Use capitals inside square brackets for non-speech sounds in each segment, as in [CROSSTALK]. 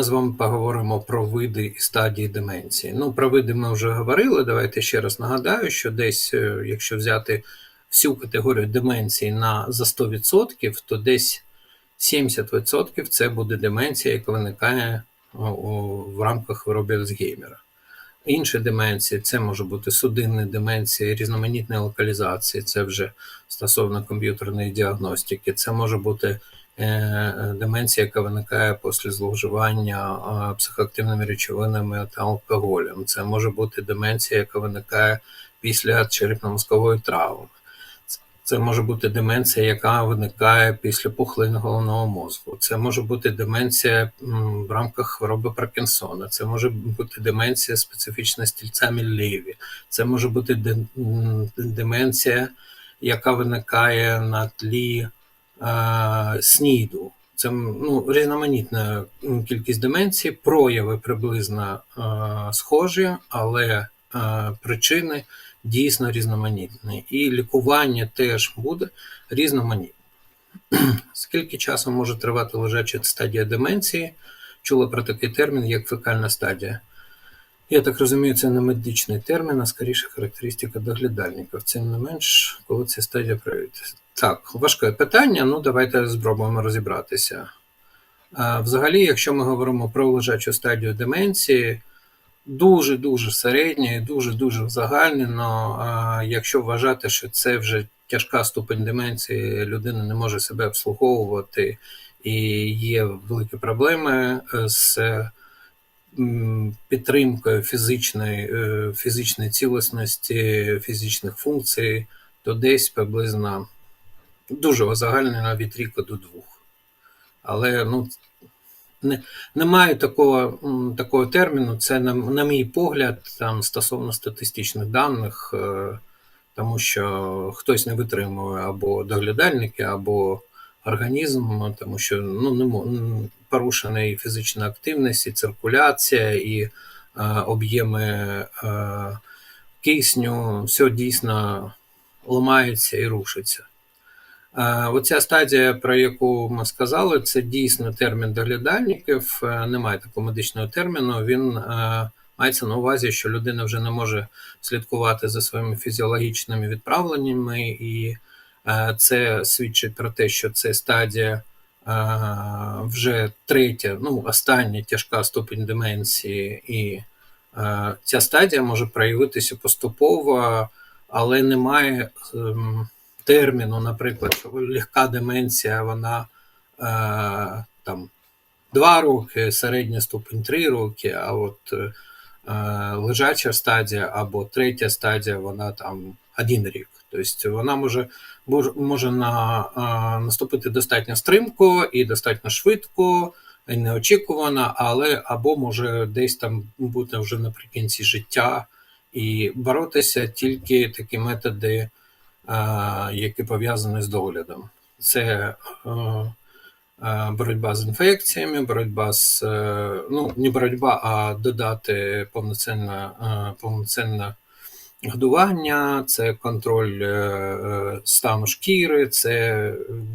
ми з вами поговоримо про види і стадії деменції. Ну, про види ми вже говорили. Давайте ще раз нагадаю, що десь, е, якщо взяти всю категорію деменції на за 100%, то десь 70% це буде деменція, яка виникає о, в рамках хвороби Альцгеймера. Інші деменції це може бути судинні деменції, різноманітні локалізації, це вже стосовно комп'ютерної діагностики. Це може бути е, деменція, яка виникає після зловживання е, психоактивними речовинами та алкоголем. Це може бути деменція, яка виникає після черепно-мозкової травми. Це може бути деменція, яка виникає після пухлин головного мозку. Це може бути деменція в рамках хвороби Паркінсона. Це може бути деменція специфічна стільця Міллєві. Це може бути деменція, яка виникає на тлі е, СНІДу. Це ну, різноманітна кількість деменцій, прояви приблизно е, схожі, але е, причини дійсно різноманітні. І лікування теж буде різноманітне. [CLEARS THROAT] Скільки часу може тривати лежача стадія деменції? Чула про такий термін, як фекальна стадія. Я так розумію, це не медичний термін, а скоріше характеристика доглядальників. Тим не менш, коли ця стадія проявиться. Так, важке питання, ну давайте спробуємо розібратися. Взагалі, якщо ми говоримо про лежачу стадію деменції, дуже-дуже середньо і дуже-дуже узагальнено. А Якщо вважати, що це вже тяжка ступень деменції, людина не може себе обслуговувати і є великі проблеми з м, підтримкою фізичної, е, фізичної цілісності, фізичних функцій, то десь приблизно дуже узагальнено від ріка до двох. Але ну, не, немає такого, такого терміну. Це, на, на мій погляд, там стосовно статистичних даних, е, тому що хтось не витримує або доглядальники, або організм, тому що ну, не порушена і фізична активність, і циркуляція, і е, об'єми е, кисню, все дійсно ламається і рушиться. Е, Оця стадія, про яку ми сказали, це дійсно термін доглядальників. Немає такого медичного терміну. Він мається на увазі, що людина вже не може слідкувати за своїми фізіологічними відправленнями, і це свідчить про те, що це стадія вже третя, ну остання тяжка ступінь деменції, і ця стадія може проявитися поступово, але немає. ем, терміну, наприклад, легка деменція, вона е, там 2 роки, середня ступень 3 роки, а от е, лежача стадія або третя стадія, вона там 1 рік. Тобто вона може, може на, наступити достатньо стрімко і достатньо швидко, неочікувано, але або може десь там бути вже наприкінці життя і боротися тільки такі методи які пов'язані з доглядом. Це боротьба з інфекціями, боротьба з е, ну, не боротьба, а додати повноцінне, е, повноцінне годування, це контроль е, е, стану шкіри, це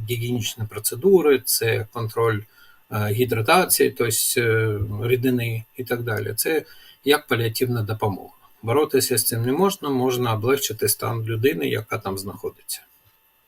гігієнічні процедури, це контроль е, гідратації, тобто е, рідини і так далі. Це як паліативна допомога. Боротися з цим не можна, можна облегчити стан людини, яка там знаходиться.